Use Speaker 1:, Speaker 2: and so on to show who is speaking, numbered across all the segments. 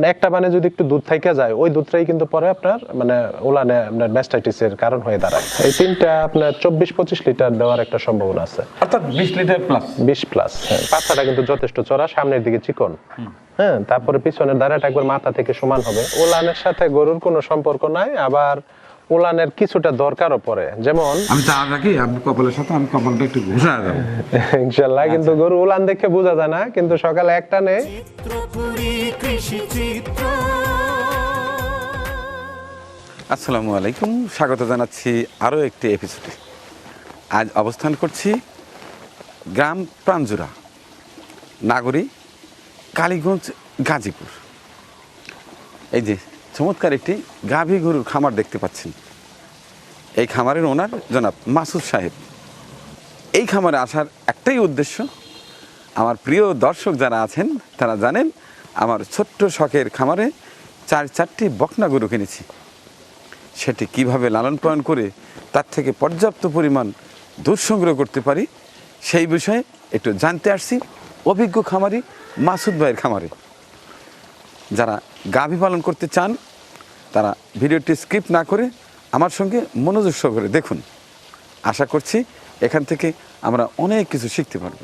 Speaker 1: মানে একটা মানে যদি একটু দুধ থেকে যায় ওই দুধটাই কিন্তু পরে আপনার মানে ওলানে আপনার ম্যাস্টাইটিসের কারণ হয়ে দাঁড়ায়। এই তিনটা আপনার চব্বিশ পঁচিশ লিটার দেওয়ার একটা সম্ভাবনা আছে।
Speaker 2: অর্থাৎ বিশ লিটার প্লাস
Speaker 1: বিশ প্লাস পাতাটা কিন্তু যথেষ্ট চড়া সামনের দিকে চিকন। হ্যাঁ তারপরে পিছনের দাঁড়াটা একবার মাথা থেকে সমান হবে। ওলানের সাথে গরুর কোনো সম্পর্ক নাই আবার ওলানের কিছুটা দরকারও পড়ে। যেমন
Speaker 2: আমি চা রাখি আপনি কপালের সাথে আমি কপালটা একটু ঘুষা দেবো।
Speaker 1: ইনশাল্লাহ কিন্তু গরু উলান দেখে বোঝা যায় না কিন্তু সকালে একটা নেই
Speaker 2: আসসালামু আলাইকুম স্বাগত জানাচ্ছি আরও একটি এপিসোডে আজ অবস্থান করছি গ্রাম প্রাঞ্জুরা নাগরী কালীগঞ্জ গাজীপুর। এই যে চমৎকার একটি গাভী গরুর খামার দেখতে পাচ্ছেন। এই খামারের ওনার জনাব মাসুদ সাহেব। এই খামারে আসার একটাই উদ্দেশ্য, আমার প্রিয় দর্শক যারা আছেন, তারা জানেন আমার ছোট্ট শখের খামারে চার চারটি বকনা গরু কিনেছি। সেটি কীভাবে লালন পালন করে তার থেকে পর্যাপ্ত পরিমাণ দুধ সংগ্রহ করতে পারি, সেই বিষয়ে একটু জানতে আসছি অভিজ্ঞ খামারি মাসুদ ভাইয়ের খামারে। যারা গাভী পালন করতে চান তারা ভিডিওটি স্কিপ না করে আমার সঙ্গে মনোযোগ সহকারে দেখুন। আশা করছি এখান থেকে আমরা অনেক কিছু শিখতে পারব।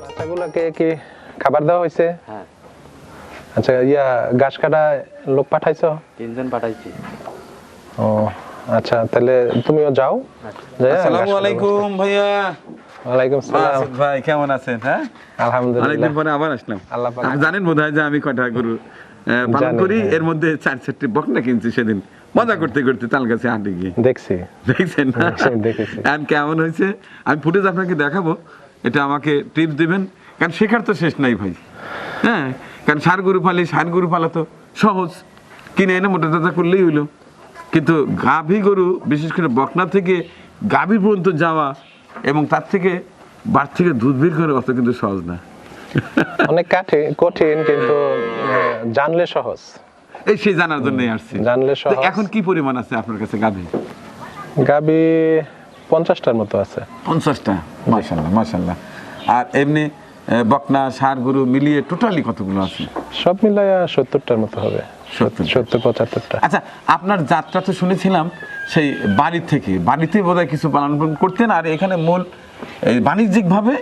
Speaker 1: বাচ্চাগুলোকে কি খাবার দেওয়া হয়েছে?
Speaker 3: হ্যাঁ
Speaker 1: আচ্ছা ইয়া ঘাস কাটা লোক পাঠাইছো?
Speaker 3: তিনজন পাঠাইছি।
Speaker 1: ও আচ্ছা তাহলে তুমিও যাও।
Speaker 2: আসসালামু আলাইকুম ভাইয়া।
Speaker 1: ওয়ালাইকুম সালাম।
Speaker 2: ভাই কেমন আছেন হ্যাঁ?
Speaker 1: আলহামদুলিল্লাহ।
Speaker 2: অনেকদিন পরে আবার আসলাম।
Speaker 1: আল্লাহ পাক-
Speaker 2: আপনি জানেন বোধ হয় যে আমি কয়টা গরু পালন করি
Speaker 1: হ্যাঁ।
Speaker 2: এর মধ্যে চার চারটি বকনা কিনছি সেদিন। মজা করতে করতে তাল গাছে হাঁটে গিয়ে।
Speaker 1: দেখছি।
Speaker 2: দেখছেন
Speaker 1: দেখেছি।
Speaker 2: কেমন হয়েছে? আমি ফুটেজ আপনাকে দেখাবো। এটা আমাকে টিপস দিবেন। কারণ শেখার তো শেষ নাই ভাই। হ্যাঁ? কারণ সার গরু পালি সার গরু পালা তো সহজ। কিনে এনে মোটা টাটা করলেই হইল। কিন্তু গাভী গরু বিশেষ করে বকনা থেকে গাভী পর্যন্ত যাওয়া এবং তার থেকে বার থেকে দুধ বের করে অত কিন্তু সহজ না।
Speaker 1: অনেক কাঠি কঠিন কিন্তু জানলে সহজ।
Speaker 2: এই সেই জানার জন্যই আসছি।
Speaker 1: জানলে সহজ।
Speaker 2: এখন কি পরিমাণ আছে আপনার কাছে গাভী?
Speaker 1: গাবি পঞ্চাশটার মতো আছে।
Speaker 2: পঞ্চাশটা? মাসাল্লাহ মাসাল্লাহ আর এমনি বকনা সার গরু মিলিয়ে টোটালি কতগুলো আছে?
Speaker 1: সব মিলাইয়া সত্তরটার মতো হবে।
Speaker 2: সত্তর।
Speaker 1: পঁচাত্তরটা।
Speaker 2: আচ্ছা আপনার যাত্রা তো শুনেছিলাম সেই বাড়ি থেকে। বাড়িতে বোধহয় কিছু পালন করতেন আর এখানে মূল বাণিজ্যিকভাবে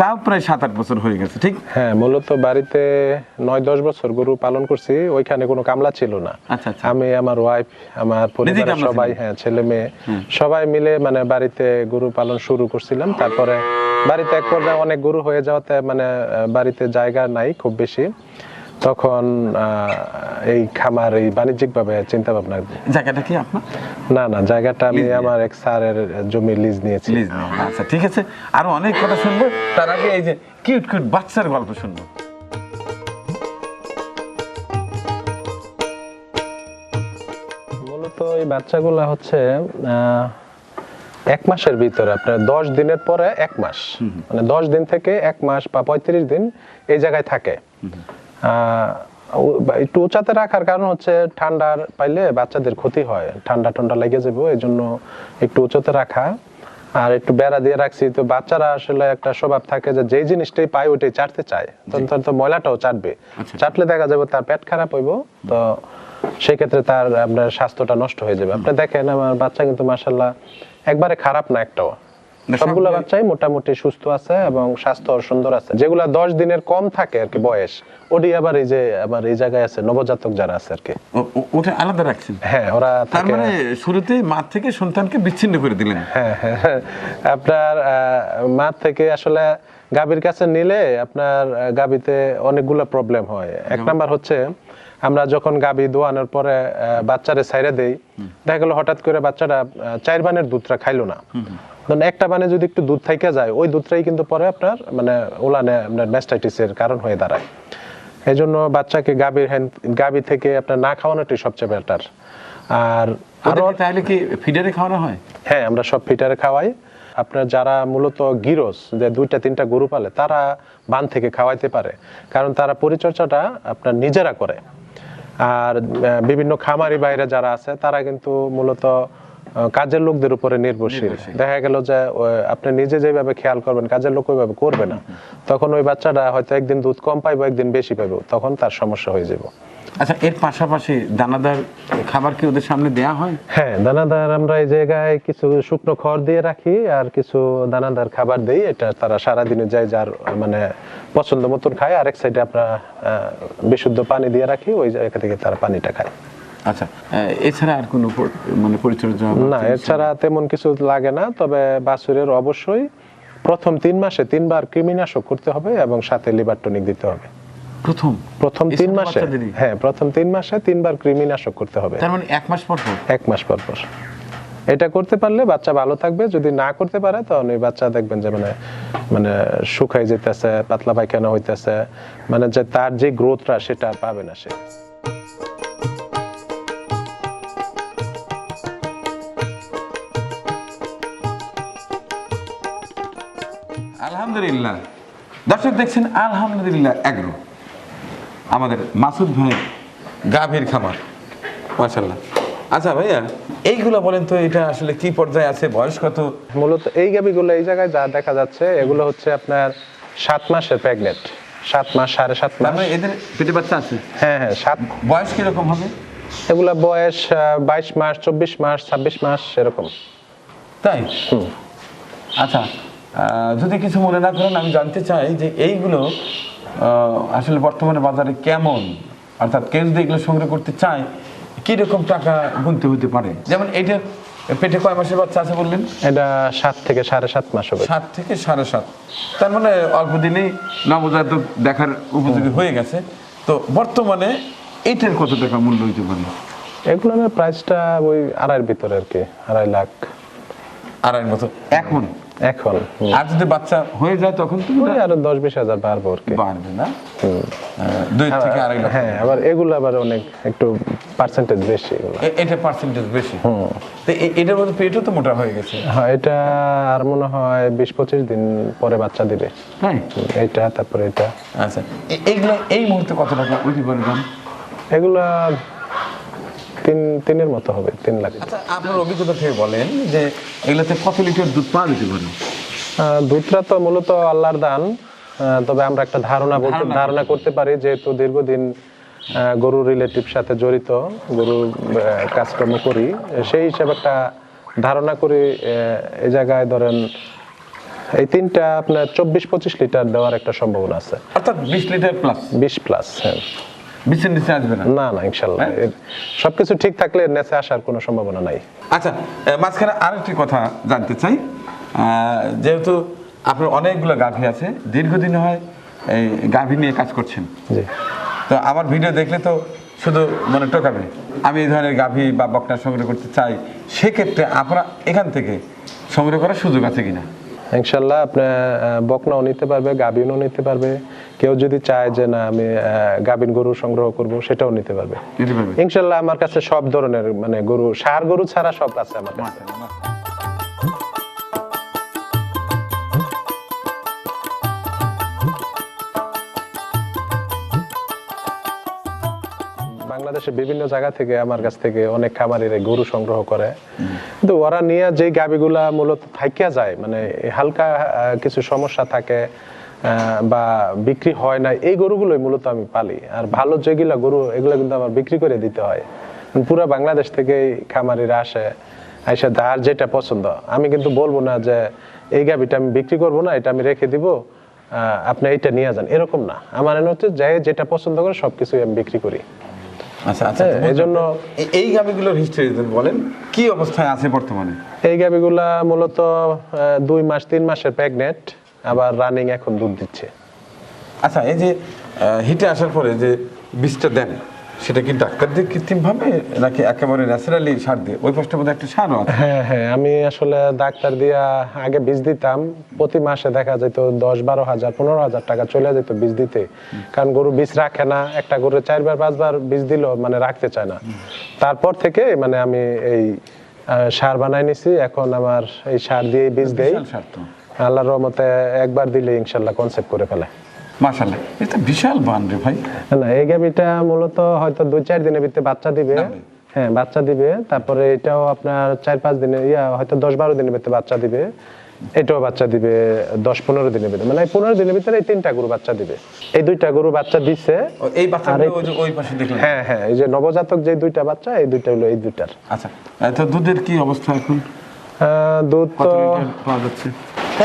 Speaker 2: তাও প্রায় সাত আট বছর হয়ে গেছে ঠিক?
Speaker 1: হ্যাঁ মূলত বাড়িতে নয় দশ বছর গরু পালন করছি ওইখানে কোনো কামলা ছিল না।
Speaker 2: আচ্ছা, আচ্ছা।
Speaker 1: আমি আমার ওয়াইফ আমার পরিবারের সবাই হ্যাঁ ছেলে মেয়ে সবাই মিলে মানে বাড়িতে গরু পালন শুরু করছিলাম। তারপরে বাড়িতে এক পর্যায়ে অনেক গরু হয়ে যাওয়াতে মানে বাড়িতে জায়গা নাই খুব বেশি। তখন আহ, এই খামার এই বাণিজ্যিক ভাবে চিন্তা ভাবনা
Speaker 2: জায়গাটা কি আপনার?
Speaker 1: না না জায়গাটা আমি আমার এক স্যারের জমি লিজ নিয়েছি।
Speaker 2: আচ্ছা ঠিক আছে। আরও অনেক কথা শুনব। তার আগে এই যে কিউট কিউট বাচ্চার গল্প শুনব।
Speaker 1: মূলত এই বাচ্চাগুলা হচ্ছে আহ, এক মাসের ভিতরে আপনার দশ দিনের পরে এক মাস। মানে দশ দিন থেকে এক মাস বা পঁয়ত্রিশ দিন এই জায়গায় থাকে। একটু উঁচাতে রাখার কারণ হচ্ছে ঠান্ডার পাইলে বাচ্চাদের ক্ষতি হয়। ঠান্ডা ঠান্ডা লেগে যাবে এই জন্য একটু উঁচুতে রাখা। আর একটু বেড়া দিয়ে রাখছি তো বাচ্চারা আসলে একটা স্বভাব থাকে যে যেই জিনিসটাই পায় ওইটাই চাটতে চায়। তখন তো ময়লাটাও চাটবে। চাটলে দেখা যাবে তার পেট খারাপ হইব তো সেই ক্ষেত্রে তার আপনার স্বাস্থ্যটা নষ্ট হয়ে যাবে। আপনি দেখেন আমার বাচ্চা কিন্তু মাসাল্লাহ একবারে খারাপ না একটাও। সবগুলো বাচ্চাই মোটামুটি সুস্থ আছে এবং স্বাস্থ্য সুন্দর আছে। যেগুলো দশ দিনের কম থাকে আর কি বয়স ওটি আবার এই যে আবার এই জায়গায় আছে নবজাতক যারা আছে আর কি।
Speaker 2: ওটা আলাদা রাখছেন?
Speaker 1: হ্যাঁ ওরা
Speaker 2: তার মানে শুরুতে মা থেকে সন্তানকে বিচ্ছিন্ন করে দিলেন?
Speaker 1: হ্যাঁ হ্যাঁ, হ্যাঁ। আপনার মা মাঠ থেকে আসলে গাভীর কাছে নিলে আপনার গাভীতে অনেকগুলো প্রবলেম হয়। এক নাম্বার হচ্ছে আমরা যখন গাভী দোয়ানোর পরে বাচ্চারে ছাইরে দেই দেখা গেলো হঠাৎ করে বাচ্চাটা চার বানের দুধটা খাইলো না। ধরুন একটা বানে যদি একটু দুধ থাইকা যায় ওই দুধটাই কিন্তু পরে আপনার মানে ওলানে আপনার ম্যাস্টাইটিসের কারণ হয়ে দাঁড়ায়। এই জন্য বাচ্চাকে গাভীর গাভী থেকে আপনার না খাওয়ানোটাই সবচেয়ে বেটার আর
Speaker 2: আরও তাহলে কি ফিডারে খাওয়ানো হয়?
Speaker 1: হ্যাঁ আমরা সব ফিটারে খাওয়াই। আপনার যারা মূলত গিরস যে দুইটা তিনটা গরু পালে তারা বান থেকে খাওয়াইতে পারে। কারণ তারা পরিচর্যাটা আপনার নিজেরা করে। আর বিভিন্ন খামারি বাইরে যারা আছে তারা কিন্তু মূলত কাজের লোকদের উপরে নির্ভরশীল। দেখা গেল যে আপনি নিজে যেভাবে খেয়াল করবেন কাজের লোক ওইভাবে করবে না। তখন ওই বাচ্চাটা হয়তো একদিন দুধ কম পাইবো একদিন বেশি পাইবো তখন তার সমস্যা হয়ে যাবে।
Speaker 2: আচ্ছা এর পাশাপাশি দানাদার খাবার কি ওদের সামনে দেয়া হয়?
Speaker 1: হ্যাঁ দানাদার আমরা এই জায়গায় কিছু শুকনো খড় দিয়ে রাখি আর কিছু দানাদার খাবার দেই এটা তারা সারাদিনে যায় যার মানে পছন্দ মতন খায়। আরেক সাইডে আমরা বিশুদ্ধ পানি দিয়ে রাখি ওই জায়গা থেকে তারা পানিটা খায়।
Speaker 2: আচ্ছা এছাড়া আর কোনো মানে পরিচর্যা
Speaker 1: না এছাড়া তেমন কিছু লাগে না তবে বাছুরের অবশ্যই প্রথম তিন মাসে তিনবার কৃমিনাশক করতে হবে এবং সাথে লিভার টনিক দিতে হবে।
Speaker 2: প্রথম?
Speaker 1: প্রথম তিন মাসে? হ্যাঁ প্রথম তিন মাসে তিনবার কৃমিনাশক করতে হবে।
Speaker 2: তার মানে এক মাস পর পর?
Speaker 1: এক মাস পর পর। এটা করতে পারলে বাচ্চা ভালো থাকবে যদি না করতে পারে তখন ওই বাচ্চা দেখবেন যে মানে মানে শুকাই যেতেছে পাতলা পায়খানা হইতেছে মানে যে তার যে গ্রোথটা সেটা আর পাবে না সে।
Speaker 2: আলহামদুলিল্লাহ। দর্শক দেখছেন আলহামদুলিল্লাহ এগ্রো আমাদের মাসুদ ভাই গাভীর খামার। মাশাল্লাহ আচ্ছা ভাইয়া এইগুলো বলেন তো এটা আসলে কি পর্যায়ে আছে বয়স কত?
Speaker 1: মূলত এই গাভীগুলো এই জায়গায় যা দেখা যাচ্ছে এগুলো হচ্ছে আপনার সাত মাসের প্রেগনেন্ট সাত মাস সাড়ে সাত মাস।
Speaker 2: মানে এদের পেটে বাচ্চা আছে?
Speaker 1: হ্যাঁ হ্যাঁ সাত
Speaker 2: বয়স কীরকম হবে?
Speaker 1: এগুলা বয়স বাইশ মাস চব্বিশ মাস ছাব্বিশ মাস এরকম।
Speaker 2: তাই? আচ্ছা যদি কিছু মনে না করেন আমি জানতে চাই যে এইগুলো আসলে বর্তমানে বাজারে কেমন? অর্থাৎ কেউ যদি এগুলো সংগ্রহ করতে চায় কীরকম টাকা গুনতে হতে পারে? যেমন এইটার পেটে কয় মাসের বাচ্চা আছে বললেন?
Speaker 1: এটা সাত থেকে সাড়ে সাত মাস হবে।
Speaker 2: সাত থেকে সাড়ে সাত। তার মানে অল্প দিনেই নবজাতক দেখার উপযোগী হয়ে গেছে। তো বর্তমানে এইটার কত টাকা মূল্য হইতে পারে?
Speaker 1: এগুলোর প্রাইসটা ওই আড়াইয়ের ভিতরে আর কি আড়াই লাখ।
Speaker 2: আড়াই মতো। এখন
Speaker 1: এখন।
Speaker 2: আর যদি বাচ্চা হয়ে যায় তখন তো
Speaker 1: ওই আরও দশ বিশ হাজার বাড়বো আর কি।
Speaker 2: বাড়বে না? দুই থেকে আড়াই লাখ।
Speaker 1: হ্যাঁ আবার এগুলো আবার অনেক একটু পার্সেন্টেজ বেশি
Speaker 2: এটা পার্সেন্টেজ বেশি। তো এ- এটার মধ্যে পেটও তো মোটা হয়ে গেছে।
Speaker 1: হ্যাঁ এটা আর মনে হয় বিশ পঁচিশ দিন পরে বাচ্চা দিবে।
Speaker 2: তাই?
Speaker 1: এইটা তারপরে এটা।
Speaker 2: আচ্ছা। এইগুলো এই মুহূর্তে কত টাকা? পারে দাম
Speaker 1: এগুলা তিন তিনের মতো হবে তিন লাখ।
Speaker 2: আচ্ছা আপনার অভিজ্ঞতা থেকে বলেন যে এগুলোতে কত লিটার দুধ পাওয়া যেতে পারে?
Speaker 1: দুধটা তো মূলত আল্লাহর দান। তবে আমরা একটা ধারণা বলতে
Speaker 2: ধারণা
Speaker 1: করতে পারি যেহেতু দীর্ঘদিন গরু রিলেটিভ সাথে জড়িত গরু কাজকর্ম করি। সেই হিসাবে একটা ধারণা করি এই জায়গায় ধরেন এই তিনটা আপনার চব্বিশ পঁচিশ লিটার দেওয়ার একটা সম্ভাবনা আছে।
Speaker 2: অর্থাৎ বিশ লিটার প্লাস
Speaker 1: বিশ প্লাস হ্যাঁ।
Speaker 2: বিশের নিচে আসবে না?
Speaker 1: না না ইনশাল্লাহ। এর সবকিছু ঠিক থাকলে নেচে আসার কোনো সম্ভাবনা নাই।
Speaker 2: আচ্ছা মাঝখানে আরেকটি কথা জানতে চাই। যেহেতু আপনার অনেকগুলো গাভী আছে দীর্ঘদিন হয় এই গাভী নিয়ে কাজ করছেন।
Speaker 1: জি।
Speaker 2: তো আমার ভিডিও দেখলে তো শুধু মনে টোকাবে আমি এই ধরনের গাভী বা বকনা সংগ্রহ করতে চাই সেক্ষেত্রে আপনারা এখান থেকে সংগ্রহ করার সুযোগ আছে কিনা?
Speaker 1: ইনশাল্লাহ আপনি বকনাও নিতে পারবে গাভিনও নিতে পারবে। কেউ যদি চায় যে না আমি গাভীন গরু সংগ্রহ করব সেটাও নিতে পারবে। ইনশাল্লাহ আমার কাছে সব ধরনের মানে গরু সার গরু ছাড়া সব আছে আমার কাছে। বাংলাদেশের বিভিন্ন জায়গা থেকে আমার কাছ থেকে অনেক খামারিরা গরু সংগ্রহ করে। কিন্তু ওরা নিয়ে যে গাবিগুলা মূলত থাইকা যায় মানে হালকা কিছু সমস্যা থাকে বা বিক্রি হয় না এই গরুগুলোই মূলত আমি পালি। আর ভালো যেগুলা গরু এগুলো কিন্তু আমার বিক্রি করে দিতে হয়। পুরো বাংলাদেশ থেকে খামারিরা আসে আইসা যার যেটা পছন্দ। আমি কিন্তু বলব না যে এই গাবিটা আমি বিক্রি করব না এটা আমি রেখে দিব আপনি এইটা নিয়ে যান। এরকম না। আমার মনে হচ্ছে যে যেটা পছন্দ করে সবকিছুই আমি বিক্রি করি।
Speaker 2: আচ্ছা আচ্ছা
Speaker 1: হ্যাঁ, এই জন্য
Speaker 2: এই গাভীগুলোর হিস্ট্রি বলেন কি অবস্থায় আছে বর্তমানে?
Speaker 1: এই গাবিগুলা মূলত দুই মাস তিন মাসের প্রেগনেন্ট আবার রানিং এখন দুধ দিচ্ছে।
Speaker 2: আচ্ছা এই যে হিটে আসার পরে যে বীজটা দেন সেটা কি ডাক্তার দিয়ে কৃত্রিম ভাবে নাকি একেবারে ন্যাচারালি সার দিয়ে? ওই পাশটার মধ্যে একটা সারও আছে।
Speaker 1: হ্যাঁ হ্যাঁ আমি আসলে ডাক্তার দিয়া আগে বীজ দিতাম প্রতি মাসে দেখা যেত দশ বারো হাজার পনেরো হাজার টাকা চলে যেত বীজ দিতে। কারণ গরু বীজ রাখে না একটা গরু চারবার পাঁচবার বীজ দিল মানে রাখতে চায় না। তারপর থেকে মানে আমি এই সার বানাই নিছি এখন আমার এই সার দিয়ে বীজ দেই।
Speaker 2: সার।
Speaker 1: আল্লাহর রহমতে একবার দিলে ইনশাল্লাহ কনসেপ্ট করে ফেলে।
Speaker 2: মাশাল্লাহ এটা বিশাল বান রে ভাই।
Speaker 1: না এই গাভিটা মূলত হয়তো দুই চার দিনের ভিতরে বাচ্চা দিবে। হ্যাঁ বাচ্চা দিবে তারপরে এটাও আপনার চার পাঁচ দিনে ইয়া হয়তো দশ বারো দিনের ভিতরে বাচ্চা দিবে। এটাও বাচ্চা দিবে দশ পনেরো দিনের ভিতরে। মানে পনেরো দিনের ভিতরে এই তিনটা গরু বাচ্চা দিবে। এই দুইটা গরু বাচ্চা
Speaker 2: ও, এই
Speaker 1: এই-
Speaker 2: ওই পাশে দেখলাম
Speaker 1: হ্যাঁ হ্যাঁ এই যে নবজাতক যে দুইটা বাচ্চা এই দুইটা হলো এই দুইটার।
Speaker 2: আচ্ছা তো দুধের কি অবস্থা এখন?
Speaker 1: দুধ তো
Speaker 2: পাওয়া যাচ্ছে?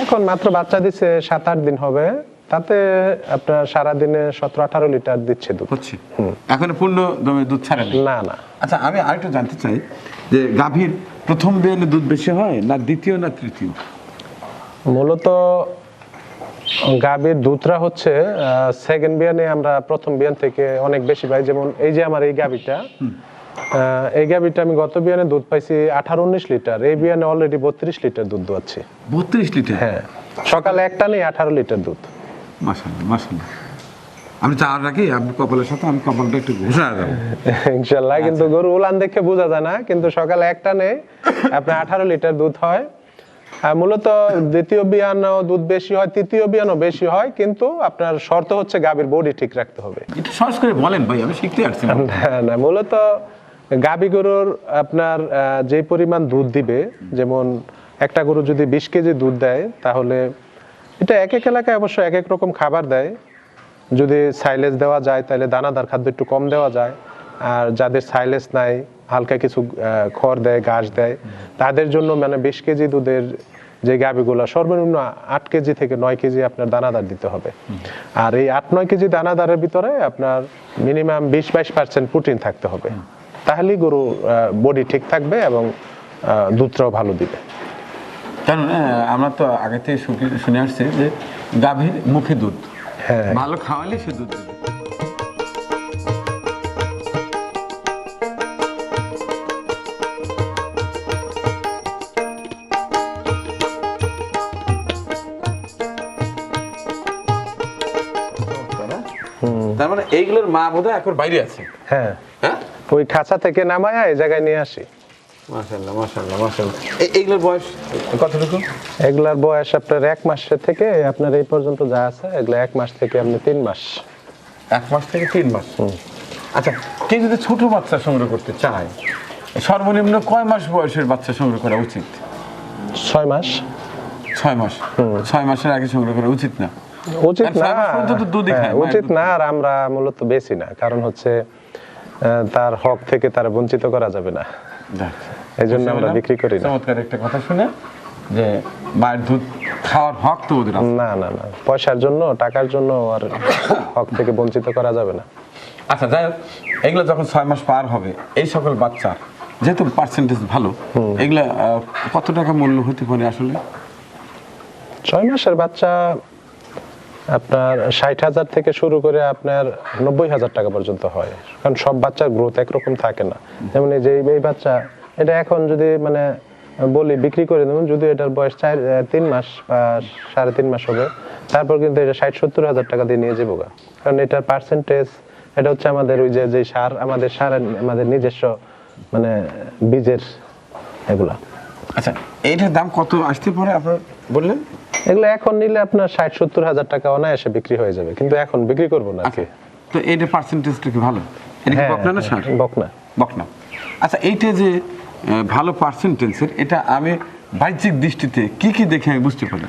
Speaker 1: এখন মাত্র বাচ্চা দিচ্ছে সাত আট দিন হবে। তাতে আপনার সারাদিনে সতেরো আঠারো লিটার দিচ্ছে দুধ।
Speaker 2: হচ্ছে? এখন পূর্ণ দমে দুধ ছাড়ে না
Speaker 1: না।
Speaker 2: আচ্ছা আমি আরেকটু জানতে চাই যে গাভীর প্রথম বিয়ানে দুধ বেশি হয় না দ্বিতীয় না তৃতীয়?
Speaker 1: মূলত গাভীর দুধরা হচ্ছে সেকেন্ড বিয়ানে আমরা প্রথম বিয়ান থেকে অনেক বেশি পাই। যেমন এই যে আমার এই গাভীটা এই গাভীটা আমি গত বিয়ানে দুধ পাইছি আঠারো উনিশ লিটার এই বিয়ানে অলরেডি বত্রিশ লিটার দুধ দোয়াচ্ছি।
Speaker 2: বত্রিশ লিটার?
Speaker 1: হ্যাঁ সকালে একটা নেই আঠারো লিটার দুধ।
Speaker 2: মাসাল্লাহ মাসাল্লাহ আমি রাখি আপনি কপালের সাথে আমি কপালটা একটু ঘোষণা দেবো
Speaker 1: ইনশাল্লাহ কিন্তু গরু উলান দেখে বোঝা যায় না কিন্তু সকালে একটা নেই আপনার আঠারো লিটার দুধ হয়। মূলত দ্বিতীয় বিয়ানও দুধ বেশি হয় তৃতীয় বিয়ানও বেশি হয় কিন্তু আপনার শর্ত হচ্ছে গাভীর বডি ঠিক রাখতে হবে।
Speaker 2: একটু সহজ করে বলেন ভাই আমি শিখতে পারছি না
Speaker 1: না না মূলত গাভী গরুর আপনার যে পরিমাণ দুধ দিবে, যেমন একটা গরু যদি বিশ কেজি দুধ দেয়, তাহলে এটা এক এক এলাকায় অবশ্য এক এক রকম খাবার দেয়। যদি সাইলেজ দেওয়া যায়, তাহলে দানাদার খাদ্য একটু কম দেওয়া যায়। আর যাদের সাইলেজ নাই, হালকা কিছু খড় দেয়, ঘাস দেয়, তাদের জন্য মানে বিশ কেজি দুধের যে গাভিগুলো সর্বনিম্ন আট কেজি থেকে নয় কেজি আপনার দানাদার দিতে হবে। আর এই আট নয় কেজি দানাদারের ভিতরে আপনার মিনিমাম বিশ বাইশ পার্সেন্ট প্রোটিন থাকতে হবে। তাহলেই গরু বডি ঠিক থাকবে এবং দুধটাও ভালো দিবে।
Speaker 2: কারণ আমরা তো আগে থেকে শুনে আসছি যে গাভীর মুখে দুধ।
Speaker 1: হ্যাঁ।
Speaker 2: ভালো খাওয়ালে সে দুধ দেবে। তার মানে এইগুলোর মা বোধহয় এখন বাইরে আছে।
Speaker 1: হ্যাঁ।
Speaker 2: হ্যাঁ?
Speaker 1: ওই খাঁচা থেকে নামায় এই জায়গায় নিয়ে আসি।
Speaker 2: এইগুলোর বয়স কতটুকু?
Speaker 1: এগুলার বয়স আপনার এক থেকে আপনার এই পর্যন্ত যা আছে এগুলো এক মাস থেকে আপনি তিন মাস।
Speaker 2: এক মাস থেকে তিন মাস? আচ্ছা কেউ যদি ছোট বাচ্চা সংগ্রহ করতে চায় সর্বনিম্ন কয় মাস বয়সের বাচ্চা সংগ্রহ করা উচিত?
Speaker 1: ছয় মাস।
Speaker 2: ছয় মাস? ছয় মাসের আগে সংগ্রহ করা উচিত না?
Speaker 1: উচিত না। হ্যাঁ,
Speaker 2: খায়,
Speaker 1: উচিত না আর আমরা মূলত বেশি না। কারণ হচ্ছে তার হক থেকে তার বঞ্চিত করা যাবে না। এই জন্য আমরা বিক্রি করি না।
Speaker 2: চমৎকার একটা কথা শুনে যে মায়ের দুধ খাওয়ার হক তো ওদের
Speaker 1: না না না। পয়সার জন্য টাকার জন্য আর হক থেকে বঞ্চিত করা যাবে না।
Speaker 2: আচ্ছা যাই হোক এগুলো যখন ছয় মাস পার হবে এই সকল বাচ্চা যেহেতু পার্সেন্টেজ ভালো এগুলা কত টাকা মূল্য হতে পারে আসলে?
Speaker 1: ছয় মাসের বাচ্চা আপনার ষাট হাজার থেকে শুরু করে আপনার নব্বই হাজার টাকা পর্যন্ত হয়। কারণ সব বাচ্চার গ্রোথ একরকম থাকে না। যেমন এই যে এই- বাচ্চা, এটা এখন যদি মানে বলি, বিক্রি করে দেবেন যদি এটার বয়স চার তিন মাস বা সাড়ে তিন মাস হবে, তারপর কিন্তু এটা ষাট সত্তর হাজার টাকা দিয়ে নিয়ে যাব কারণ এটার পার্সেন্টেজ এটা হচ্ছে আমাদের ওই যে যে সার, আমাদের সার আমাদের নিজস্ব মানে বীজের এগুলা।
Speaker 2: আচ্ছা এইটার দাম কত আসতে পারে আপনার বললেন?
Speaker 1: এগুলো এখন নিলে আপনার ষাট সত্তর হাজার টাকা অনায়াসে বিক্রি হয়ে যাবে কিন্তু এখন বিক্রি করব না
Speaker 2: আচ্ছা তো এইটার পার্সেন্টেজটা কি ভালো? এটা কি
Speaker 1: হ্যাঁ,
Speaker 2: বকনা না
Speaker 1: হ্যাঁ, বকনা।
Speaker 2: বকনা। আচ্ছা এইটা যে ভালো পার্সেন্টেজের এটা আমি বাহ্যিক দৃষ্টিতে কি কি দেখে আমি বুঝতে পারি?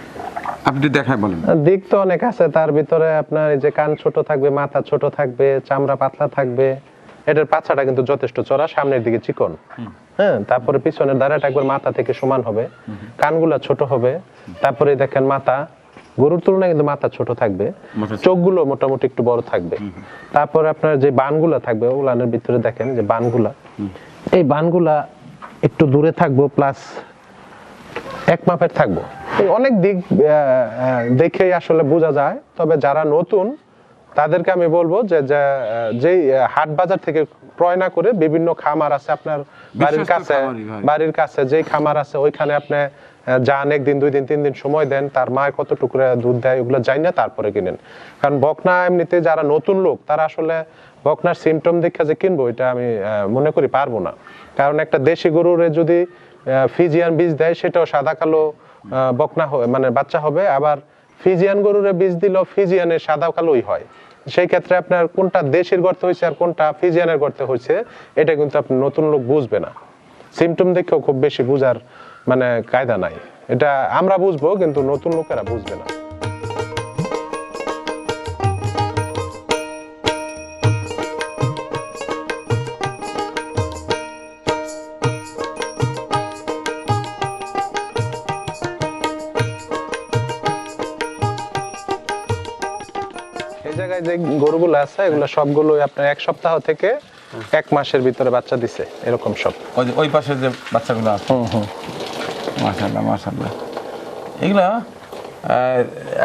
Speaker 2: আপনি দেখায় বলেন।
Speaker 1: দিক তো অনেক আছে তার ভিতরে আপনার এই যে কান ছোট থাকবে মাথা ছোট থাকবে চামড়া পাতলা থাকবে এটার পাছাটা কিন্তু যথেষ্ট চড়া সামনের দিকে চিকন। হ্যাঁ তারপরে পিছনের দাঁড়াটা একবার মাথা থেকে সমান হবে। কানগুলা ছোট হবে। তারপরে দেখেন মাথা গরুর তুলনায় কিন্তু মাথা ছোট থাকবে। চোখগুলো মোটামুটি একটু বড় থাকবে। তারপরে আপনার যে বানগুলা থাকবে ওগুলানের ভিতরে দেখেন যে বানগুলা। এই বানগুলা একটু দূরে থাকব প্লাস এক মাপের থাকব। এই অনেক দিক দেখেই আসলে বোঝা যায়। তবে যারা নতুন তাদেরকে আমি বলব যে যে, যেই হাট বাজার থেকে ক্রয় না করে বিভিন্ন খামার আছে আপনার বাড়ির কাছে বাড়ির কাছে যেই খামার আছে ওইখানে আপনি যান একদিন দুই দিন তিন দিন সময় দেন তার মায়ের কত টুকরা দুধ দেয় ওগুলো জানি না তারপরে কিনেন। কারণ বকনা এমনিতে যারা নতুন লোক তারা আসলে বকনার সিমটম দেখে যে কিনবো এটা আমি মনে করি পারব না। কারণ একটা দেশি গরুর যদি ফিজিয়ান বীজ দেয় সেটাও সাদা কালো বকনা মানে বাচ্চা হবে। আবার ফিজিয়ান গরুরে বীজ দিল ফিজিয়ানের সাদা কালোই হয়। সেই ক্ষেত্রে আপনার কোনটা দেশের গর্ত হয়েছে আর কোনটা ফিজিয়ানের গর্ত হয়েছে, এটা কিন্তু আপনি নতুন লোক বুঝবে না। সিমটম দেখেও খুব বেশি বুঝার মানে কায়দা নাই। এটা আমরা বুঝব, কিন্তু নতুন লোকেরা বুঝবে না। গরুগুলো আছে এগুলো সবগুলো আপনার এক সপ্তাহ থেকে এক মাসের ভিতরে বাচ্চা দিছে এরকম সব।
Speaker 2: ওই ওই পাশে যে বাচ্চাগুলো আছে। হুম হুম। মাশাল্লাহ মাশাল্লাহ এগুলা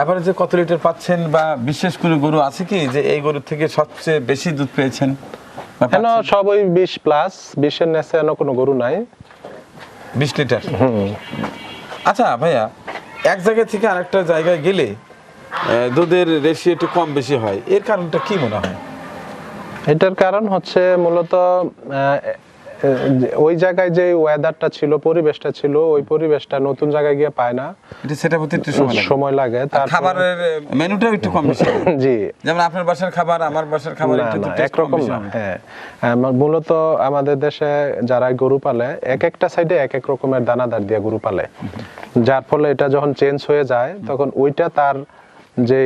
Speaker 2: এবারে যে কত লিটার পাচ্ছেন বা বিশেষ কোনো গরু আছে কি যে এই গরুর থেকে সবচেয়ে বেশি দুধ পেয়েছেন?
Speaker 1: কেন সব ওই বিশ প্লাস বিশের নেশে এন কোনো গরু নাই।
Speaker 2: বিশ লিটার হুম। আচ্ছা ভাইয়া এক জায়গা থেকে আরেকটা জায়গায় গেলে দুধের রেশিও একটু কম বেশি হয়। এর কারণটা কি মনে হয়?
Speaker 1: এটার কারণ হচ্ছে মূলত ওই জায়গায় যে ওয়েদারটা ছিল পরিবেশটা ছিল ওই পরিবেশটা নতুন জায়গায় গিয়ে পায় না।
Speaker 2: এটা সেটা হতে একটু সময় লাগে।
Speaker 1: তারপর
Speaker 2: খাবারের মেনুটাও একটু কম বেশি
Speaker 1: জি।
Speaker 2: যেমন আপনার বাসার খাবার আমার বাসার খাবার একটু
Speaker 1: একরকম না হ্যাঁ। আমার মূলত আমাদের দেশে যারা গরু পালে এক একটা সাইডে এক এক রকমের দানাদার দিয়ে গরু পালে। যার ফলে এটা যখন চেঞ্জ হয়ে যায় তখন ওইটা তার যে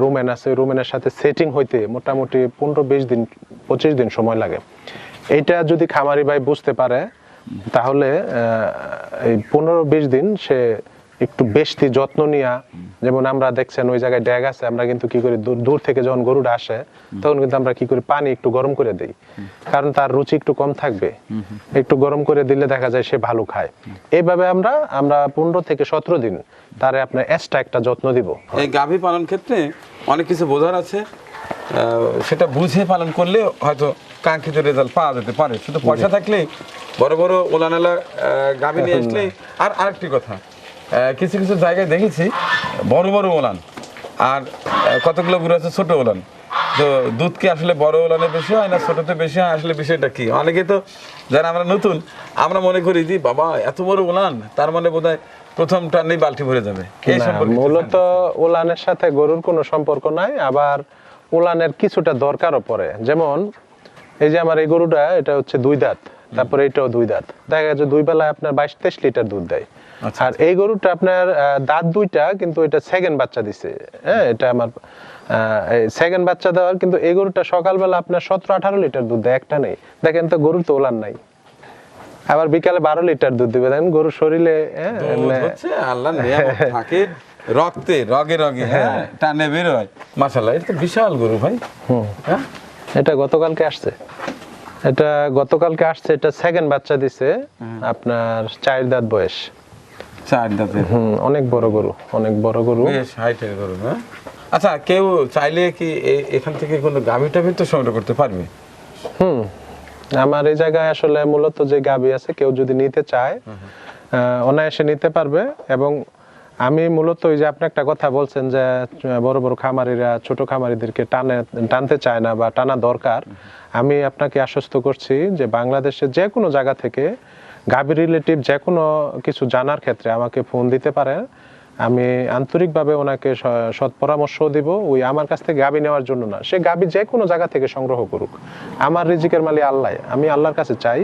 Speaker 1: রুমেন আছে রুমেনের সাথে সেটিং হইতে মোটামুটি পনেরো বিশ দিন, পঁচিশ দিন সময় লাগে। এইটা যদি খামারি ভাই বুঝতে পারে, তাহলে এই পনেরো বিশ দিন সে একটু বেশি যত্ন নিয়া যেমন আমরা দেখছেন ওই জায়গায় ড্যাগ আছে আমরা কিন্তু কি করি দূর- থেকে যখন গরুটা আসে তখন কিন্তু আমরা কি করি পানি একটু গরম করে দেই। কারণ তার রুচি একটু কম থাকবে। একটু গরম করে দিলে দেখা যায় সে ভালো খায়। এইভাবে আমরা আমরা পনেরো থেকে সতেরো দিন তারে আপনার এক্সট্রা একটা যত্ন দিব।
Speaker 2: এই গাভী পালন ক্ষেত্রে অনেক কিছু বোঝার আছে। সেটা বুঝে পালন করলে হয়তো কাঙ্ক্ষিত রেজাল্ট পাওয়া যেতে পারে। শুধু পয়সা থাকলে বড় বড় ওলানালা গাভী নিয়ে আসলে আর আরেকটি কথা কিছু কিছু জায়গায় দেখেছি বড় বড় ওলান। আর কতগুলো গরু আছে? ছোট ওলান। তো দুধ কি আসলে বড় ওলানে বেশি হয় না ছোটতে বেশি হয়? আসলে বিষয়টা কি? অনেকে তো যারা আমরা নতুন আমরা মনে করি যে বাবা এত বড় ওলান! তার মানে বোধহয় প্রথম টানেই বালতি ভরে যাবে।
Speaker 1: মূলত উলানের সাথে গরুর কোনো সম্পর্ক নাই আবার উলানের কিছুটা দরকারও পড়ে। যেমন এই যে আমার এই গরুটা এটা হচ্ছে দুই দাঁত। তারপরে এটাও দুই দাঁত। দেখা যাচ্ছে দুই বেলায় আপনার বাইশ তেইশ লিটার দুধ দেয়। আর এই গরুটা আপনার দাঁত দুইটা কিন্তু এটা সেকেন্ড বাচ্চা দিছে। হ্যাঁ এটা আমার সেকেন্ড বাচ্চা দেওয়ার কিন্তু এই গরুটা সকালবেলা আপনার সতেরো আঠারো লিটার দুধ দেয় একটা নেই। দেখেন তো গরুর তো ওলান নাই। আবার বিকালে বারো লিটার দুধ দিবে। দেখেন গরুর শরীরে হ্যাঁ,
Speaker 2: নিয়ামত থাকে রক্তে রগে রগে হ্যাঁ টানে বের হয় মাশাআল্লাহ এটা তো বিশাল গরু ভাই। হ্যাঁ?
Speaker 1: এটা গতকালকে আসছে। এটা গতকালকে আসছে এটা সেকেন্ড বাচ্চা দিছে আপনার চার দাঁত বয়স।
Speaker 2: চার দাঁতের
Speaker 1: হুম অনেক বড় গরু অনেক বড় গরু।
Speaker 2: বেশ হাইটের গরু আচ্ছা কেউ চাইলে কি এখান থেকে কোনো গাভী টাভি তো সংগ্রহ করতে পারবে?
Speaker 1: হুম আমার এই জায়গায় আসলে মূলত যে গাবি আছে কেউ যদি নিতে চায় অনায়াসে নিতে পারবে এবং আমি মূলত ওই যে আপনি একটা কথা বলছেন যে বড় বড় খামারিরা ছোট খামারিদেরকে টানে টানতে চায় না বা টানা দরকার। আমি আপনাকে আশ্বস্ত করছি যে বাংলাদেশের যে কোনো জায়গা থেকে গাবি রিলেটিভ যে কোনো কিছু জানার ক্ষেত্রে আমাকে ফোন দিতে পারে আমি আন্তরিকভাবে ওনাকে সৎ পরামর্শ দিব। ওই আমার কাছ থেকে গাবি নেওয়ার জন্য না। সে গাবি যে কোনো জায়গা থেকে সংগ্রহ করুক। আমার রিজিকের মালি আল্লাহ। আমি আল্লাহর কাছে চাই।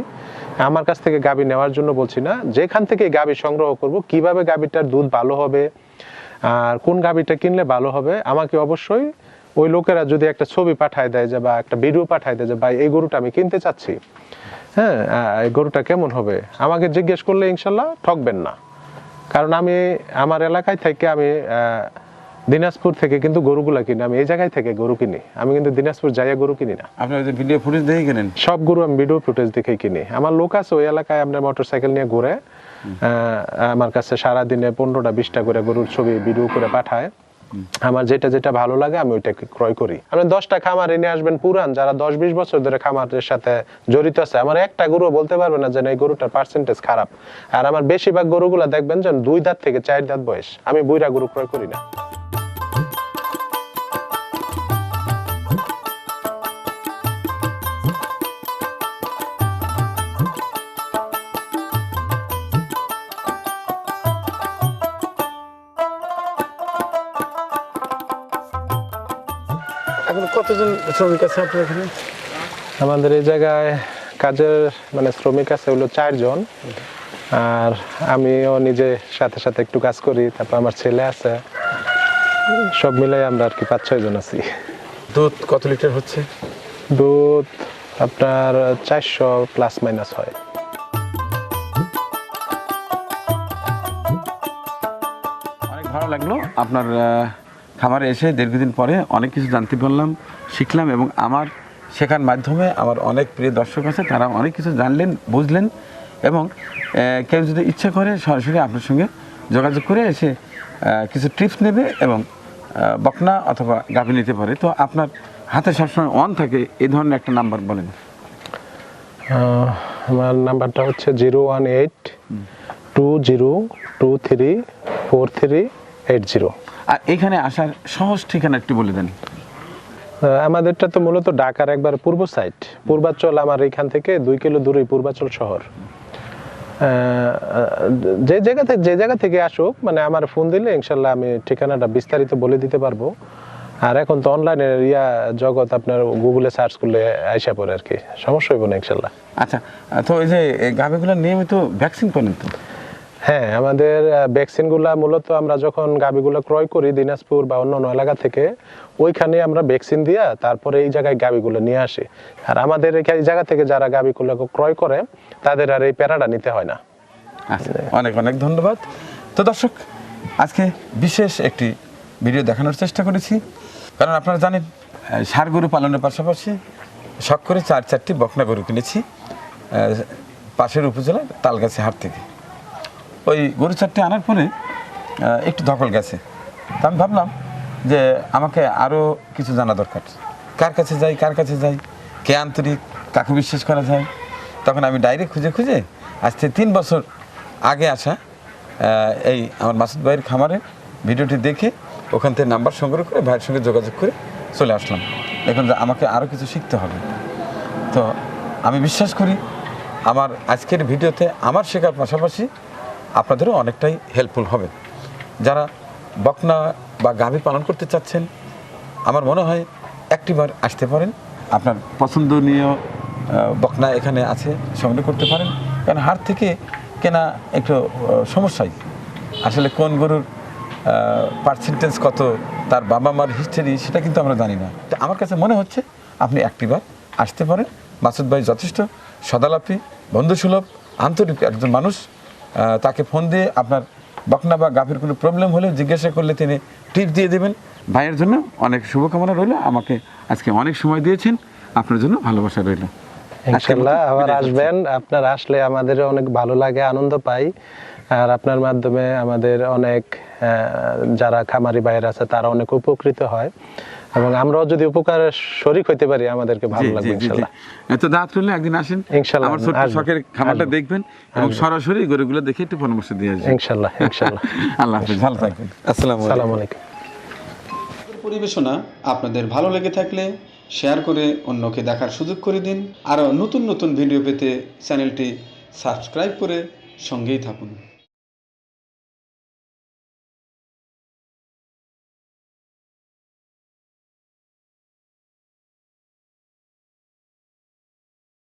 Speaker 1: আমার কাছ থেকে গাবি নেওয়ার জন্য বলছি না, যেখান থেকে গাবি সংগ্রহ করব, কীভাবে গাবিটার দুধ ভালো হবে, আর কোন গাবিটা কিনলে ভালো হবে, আমাকে অবশ্যই ওই লোকেরা যদি একটা ছবি পাঠায় দেয় যে বা একটা ভিডিও পাঠায় দেয় যে, ভাই, এই গরুটা আমি কিনতে চাচ্ছি। হ্যাঁ গরুটা কেমন হবে? আমাকে জিজ্ঞেস করলে ইনশাল্লাহ ঠকবেন না। কারণ আমি আমার এলাকায় থেকে আমি দিনাজপুর থেকে কিন্তু গরুগুলা কিনি। আমি এই জায়গায় থেকে গরু কিনি। আমি কিন্তু দিনাজপুর যাইয়া গরু কিনি না।
Speaker 2: আপনি যে ভিডিও ফুটেজ দেখে গেলেন
Speaker 1: সব গরু আমি ভিডিও ফুটেজ দেখেই কিনি। আমার লোক আছে ওই এলাকায় আপনার মোটর সাইকেল নিয়ে ঘুরে আমার কাছে সারাদিনে পনেরোটা বিশটা করে গরুর ছবি ভিডিও করে পাঠায়। আমার যেটা যেটা ভালো লাগে, আমি ওইটা ক্রয় করি। আপনি দশটা খামার এনে আসবেন পুরান, যারা দশ বিশ বছর ধরে খামারের সাথে জড়িত আছে, আমার একটা গরু বলতে পারবে না যে এই গরুটার পার্সেন্টেজ খারাপ। আর আমার বেশিরভাগ গরুগুলা দেখবেন যে দুই দাঁত থেকে চার দাঁত বয়স। আমি বুইরা গরু ক্রয় করি না।
Speaker 2: শ্রমিক আছে আপনার এখানে?
Speaker 1: আমাদের এই জায়গায় কাজের মানে শ্রমিক আছে হলো চারজন। আর আমিও নিজে সাথে সাথে একটু কাজ করি তারপর আমার ছেলে আছে। সব মিলাই আমরা আর কি পাঁচ ছয় জন আছি।
Speaker 2: দুধ কত লিটার হচ্ছে?
Speaker 1: দুধ আপনার চারশো প্লাস মাইনাস হয়।
Speaker 2: অনেক ভালো লাগল। আপনার খামারে এসে দীর্ঘদিন পরে অনেক কিছু জানতে পারলাম, শিখলাম এবং আমার শেখার মাধ্যমে আমার অনেক প্রিয় দর্শক আছে, তারা অনেক কিছু জানলেন, বুঝলেন এবং কেউ যদি ইচ্ছা করে সরাসরি আপনার সঙ্গে যোগাযোগ করে এসে কিছু টিপস নেবে এবং বকনা অথবা গাভী নিতে পারে। তো আপনার হাতে সবসময় অন থাকে এই ধরনের একটা নাম্বার বলেন।
Speaker 1: আমার নাম্বারটা হচ্ছে zero one eight two zero two three four three eight zero
Speaker 2: আর এখানে আসার সহজ ঠিকানা একটু বলে দেন।
Speaker 1: আমাদেরটা তো মূলত ঢাকার একবার পূর্ব সাইড পূর্বাচল আমার এখান থেকে দুই কিলো দূরে পূর্বাচল শহর। যে জায়গা থেকে যে জায়গা থেকে আসুক মানে আমার ফোন দিলে ইনশাল্লাহ আমি ঠিকানাটা বিস্তারিত বলে দিতে পারব। আর এখন তো অনলাইনে ইয়া জগৎ আপনার গুগলে সার্চ করলে আইসা পড়ে আর কি। সমস্যা হইব না ইনশাল্লাহ।
Speaker 2: আচ্ছা তো এই যে গাভীগুলো নিয়মিত ভ্যাকসিন করেন তো?
Speaker 1: হ্যাঁ আমাদের ভ্যাকসিনগুলা মূলত আমরা যখন গাবিগুলো ক্রয় করি দিনাজপুর বা অন্য অন্য এলাকা থেকে, ওইখানে আমরা ভ্যাকসিন দিয়া তারপরে এই জায়গায় গাবিগুলো নিয়ে আসি। আর আমাদের এই জায়গা থেকে যারা গাবিগুলো ক্রয় করে, তাদের আর এই প্যারাটা নিতে হয় না।
Speaker 2: আচ্ছা অনেক অনেক ধন্যবাদ। তো দর্শক, আজকে বিশেষ একটি ভিডিও দেখানোর চেষ্টা করেছি। কারণ আপনারা জানেন ষাঁড় গরু পালনের পাশাপাশি শখ করে চার চারটি বকনা গরু কিনেছি পাশের উপজেলা তালগাছি হাট থেকে। ওই গরু চারটি আনার পরে একটু ধকল গেছে। তা আমি ভাবলাম যে আমাকে আরও কিছু জানা দরকার। কার কাছে যাই, কার কাছে যাই, কে আন্তরিক, কাকে বিশ্বাস করা যায়? তখন আমি ডাইরেক্ট খুঁজে খুঁজে আজ থেকে তিন বছর আগে আসা এই আমার মাসুদ ভাইয়ের খামারে ভিডিওটি দেখে ওখান থেকে নাম্বার সংগ্রহ করে ভাইয়ের সঙ্গে যোগাযোগ করে চলে আসলাম। এখন আমাকে আরও কিছু শিখতে হবে। তো আমি বিশ্বাস করি আমার আজকের ভিডিওতে আমার শেখার পাশাপাশি আপনাদেরও অনেকটাই হেল্পফুল হবে। যারা বকনা বা গাভী পালন করতে চাচ্ছেন, আমার মনে হয় একটিবার আসতে পারেন। আপনার পছন্দনীয় বকনা এখানে আছে সংগ্রহ করতে পারেন। কারণ হাট থেকে কেনা একটু সমস্যাই। আসলে কোন গরুর পার্সেন্টেজ কত, তার বাবা মার হিস্টোরি সেটা কিন্তু আমরা জানি না। তো আমার কাছে মনে হচ্ছে আপনি একটিবার আসতে পারেন। মাসুদ ভাই যথেষ্ট সদালাপি, বন্ধুসুলভ, আন্তরিক একজন মানুষ। তাকে ফোন দিয়ে আপনার বকনা বা গাভীর কোনো প্রবলেম হলে জিজ্ঞাসা করলে তিনি টিপ দিয়ে দেবেন। ভাইয়ের জন্য অনেক শুভকামনা রইল আমাকে আজকে অনেক সময় দিয়েছেন আপনার জন্য ভালোবাসা রইল।
Speaker 1: ইনশাল্লাহ আবার আসবেন আপনার আসলে আমাদের অনেক ভালো লাগে আনন্দ পাই আর আপনার মাধ্যমে আমাদের অনেক যারা খামারি বাইরে আছে তারা অনেক উপকৃত হয়। এবং আমরাও যদি উপকারের শরিক হইতে পারি আমাদেরকে ভালো লাগবে ইনশাল্লাহ।
Speaker 2: এত দাঁত রইলে একদিন আসেন।
Speaker 1: ইনশাল্লাহ,
Speaker 2: আমার
Speaker 1: আসব,
Speaker 2: শখের খামারটা দেখবেন এবং সরাসরি গরুগুলো দেখে একটু পরামর্শ দিয়ে আসবেন।
Speaker 1: ইনশাল্লাহ ইনশাল্লাহ।
Speaker 2: আল্লাহ হাফিজ ভালো থাকবেন। আসসালামু আলাইকুম।
Speaker 1: সালাম আলাইকুম।
Speaker 3: পরিবেশনা আপনাদের ভালো লেগে থাকলে শেয়ার করে অন্যকে দেখার সুযোগ করে দিন। আরও নতুন নতুন ভিডিও পেতে চ্যানেলটি সাবস্ক্রাইব করে সঙ্গেই থাকুন।